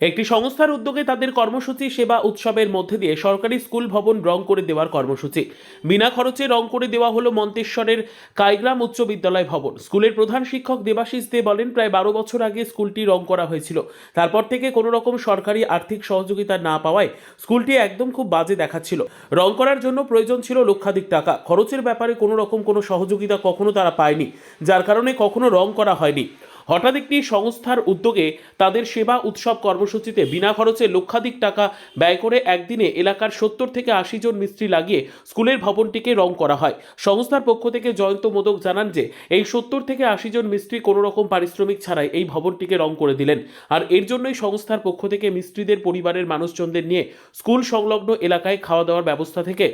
একটি সংস্থার উদ্যোগে তাদের কর্মসূচি, সেবা, উৎসবের মধ্যে দিয়ে সরকারি স্কুল ভবন রং করে দেওয়ার কর্মসূচি। বিনা খরচে রং করে দেওয়া হলো মন্তেশ্বরের কাইগ্রাম উচ্চ বিদ্যালয় ভবন। স্কুলের প্রধান শিক্ষক দেবাশিস দে বলেন, প্রায় বারো বছর আগে স্কুলটি রং করা হয়েছিল। তারপর থেকে কোনো রকম সরকারি আর্থিক সহযোগিতা না পাওয়ায় স্কুলটি একদম খুব বাজে দেখাচ্ছিল। রং করার জন্য প্রয়োজন ছিল লক্ষাধিক টাকা। খরচের ব্যাপারে কোনো রকম কোনো সহযোগিতা কখনো তারা পায়নি, যার কারণে কখনো রং করা হয়নি। হঠাৎ একটি সংস্থার উদ্যোগে তাদের সেবা উৎসব কর্মসূচিতে বিনা খরচে লক্ষাধিক টাকা ব্যয় করে একদিনে এলাকার সত্তর থেকে আশি জন মিস্ত্রি লাগিয়ে স্কুলের ভবনটিকে রং করা হয়। সংস্থার পক্ষ থেকে জয়ন্ত মোদক জানান যে, এই সত্তর থেকে আশি জন মিস্ত্রি কোনো রকম পারিশ্রমিক ছাড়াই এই ভবনটিকে রং করে দিলেন। আর এর জন্যই সংস্থার পক্ষ থেকে মিস্ত্রিদের, পরিবারের মানুষজনদের নিয়ে স্কুল সংলগ্ন এলাকায় খাওয়া দাওয়ার ব্যবস্থা থেকে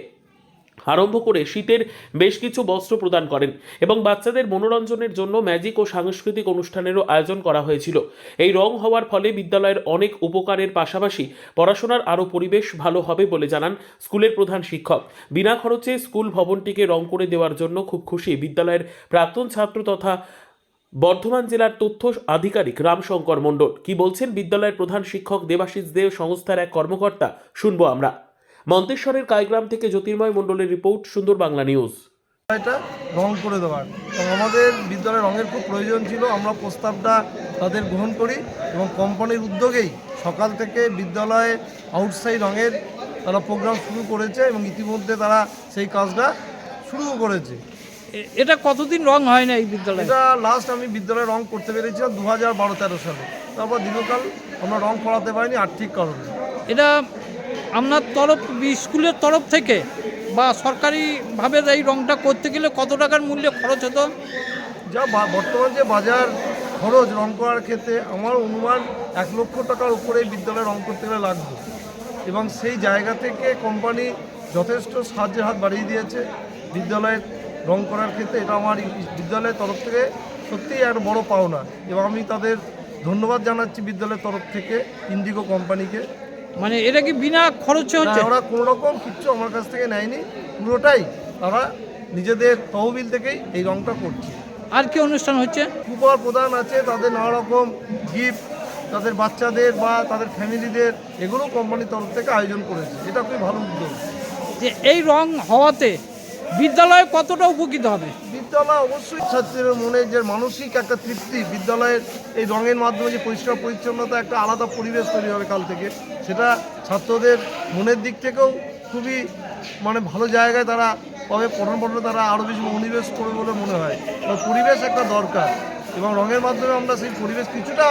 আরম্ভ করে শীতের বেশ কিছু বস্ত্র প্রদান করেন এবং বাচ্চাদের মনোরঞ্জনের জন্য ম্যাজিক ও সাংস্কৃতিক অনুষ্ঠানেরও আয়োজন করা হয়েছিল। এই রং হওয়ার ফলে বিদ্যালয়ের অনেক উপকারের পাশাপাশি পড়াশোনার আরও পরিবেশ ভালো হবে বলে জানান স্কুলের প্রধান শিক্ষক। বিনা খরচে স্কুল ভবনটিকে রং করে দেওয়ার জন্য খুব খুশি বিদ্যালয়ের প্রাক্তন ছাত্র তথা বর্ধমান জেলার তথ্য আধিকারিক রামশঙ্কর মণ্ডল। কি বলছেন বিদ্যালয়ের প্রধান শিক্ষক দেবাশিস দেব, সংস্থার এক কর্মকর্তা? শুনব আমরা। মন্তেশ্বরের কায়গ্রাম থেকে জ্যোতির্ময় মণ্ডলের রিপোর্ট সুন্দর বাংলা নিউজ। এটা রং করে দেওয়ার। এবং আমাদের বিদ্যালয়ে রঙের খুব প্রয়োজন ছিল আমরা প্রস্তাবটা তাদের গ্রহণ করি এবং কোম্পানির উদ্যোগেই সকাল থেকে বিদ্যালয়ে আউটসাইড রঙের তারা প্রোগ্রাম শুরু করেছে এবং ইতিমধ্যে তারা সেই কাজটা শুরুও করেছে। এটা কতদিন রং হয় না এই বিদ্যালয়ে? এটা লাস্ট আমি বিদ্যালয়ে রং করতে পেরেছিলাম দু হাজার বারো তেরো সালে। তারপর দীর্ঘকাল আমরা রং করাতে পারিনি আর্থিক কারণে। এটা আপনার তরফ, স্কুলের তরফ থেকে বা সরকারিভাবে এই রংটা করতে গেলে কত টাকার মূল্যে খরচ হতো? যা বর্তমান যে বাজার খরচ রং করার ক্ষেত্রে, আমার অনুমান এক লক্ষ টাকার উপরে বিদ্যালয়ে রং করতে গেলে লাগবে। এবং সেই জায়গা থেকে কোম্পানি যথেষ্ট সাহায্যের হাত বাড়িয়ে দিয়েছে। বিদ্যালয়ের রং করার ক্ষেত্রে এটা আমার বিদ্যালয়ের তরফ থেকে সত্যিই একটা বড় পাওনা। এবং আমি তাদের ধন্যবাদ জানাচ্ছি বিদ্যালয়ের তরফ থেকে, ইন্ডিগো কোম্পানিকে। মানে এটা কি বিনা খরচে হচ্ছে? ওরা কোনো রকম কিচ্ছু আমার কাছ থেকে নেয়নি। পুরোটাই তারা নিজেদের তহবিল থেকেই এই রংটা করছে। আর কি অনুষ্ঠান হচ্ছে? উপহার প্রদান আছে তাদের নানা রকম গিফট তাদের বাচ্চাদের বা তাদের ফ্যামিলিদের এগুলো কোম্পানির তরফ থেকে আয়োজন করেছে। এটা খুবই ভালো উদ্যোগ। যে এই রং হওয়াতে বিদ্যালয় কতটা উপকৃত হবে? বিদ্যালয় অবশ্যই ছাত্রীদের মনে যে মানসিক একটা তৃপ্তি। বিদ্যালয়ের এই রঙের মাধ্যমে যে পরিষ্কার পরিচ্ছন্নতা, একটা আলাদা পরিবেশ তৈরি হবে কাল থেকে। সেটা ছাত্রদের মনের দিক থেকেও খুবই মানে ভালো জায়গায় তারা পাবে। পঠন পঠনে তারা আরও বেশি মনোনিবেশ করবে বলে মনে হয়। পরিবেশ একটা দরকার এবং রঙের মাধ্যমে আমরা সেই পরিবেশ কিছুটা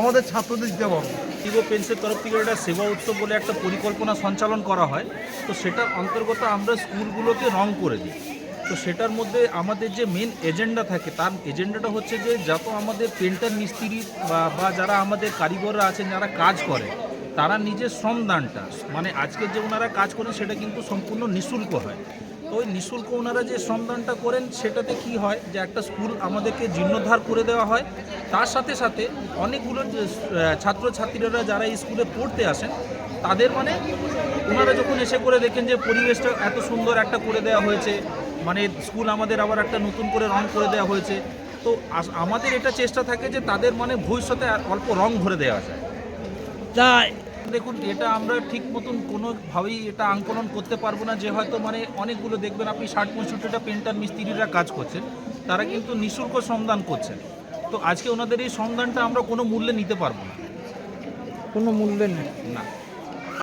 আমাদের ছাত্রদের দিতে পারব। ইগো পেন্সের তরফ থেকে একটা সেবা উৎসব বলে একটা পরিকল্পনা সঞ্চালন করা হয়। তো সেটার অন্তর্গত আমরা স্কুলগুলোকে রং করে দিই। তো সেটার মধ্যে আমাদের যে মেন এজেন্ডা থাকে, তার এজেন্ডাটা হচ্ছে যে যত আমাদের পেন্টার মিস্ত্রি বা যারা আমাদের কারিগররা আছেন, যারা কাজ করে, তারা নিজের শ্রমদানটা মানে আজকের যে ওনারা কাজ করেন, সেটা কিন্তু সম্পূর্ণ নিঃশুল্ক হয়। তো ওই নিঃশুল্ক ওনারা যে শ্রমদানটা করেন, সেটাতে কি হয় যে একটা স্কুল আমাদেরকে জীর্ণোদ্ধার করে দেওয়া হয়। তার সাথে সাথে অনেকগুলো ছাত্রছাত্রীরা যারা স্কুলে পড়তে আসেন, তাদের মানে ওনারা যখন এসে করে দেখেন যে পরিবেশটা এত সুন্দর একটা করে দেওয়া হয়েছে মানে স্কুল আমাদের আবার একটা নতুন করে রং করে দেওয়া হয়েছে, তো আমাদের এটা চেষ্টা থাকে যে তাদের মানে ভবিষ্যতে অল্প রং ভরে দেওয়া যায়। তা দেখুন এটা আমরা ঠিক মতন কোনোভাবেই এটা আঙ্কলন করতে পারব না যে হয়তো মানে অনেকগুলো দেখবেন আপনি ষাট পঁয়ষট্টিটা পেন্টার মিস্ত্রিরা কাজ করছেন তারা কিন্তু নিঃশুল্ক সন্ধান করছেন। তো আজকে ওনাদের এই সন্ধানটা আমরা কোনো মূল্যে নিতে পারব না। কোনো মূল্যে নেই। না।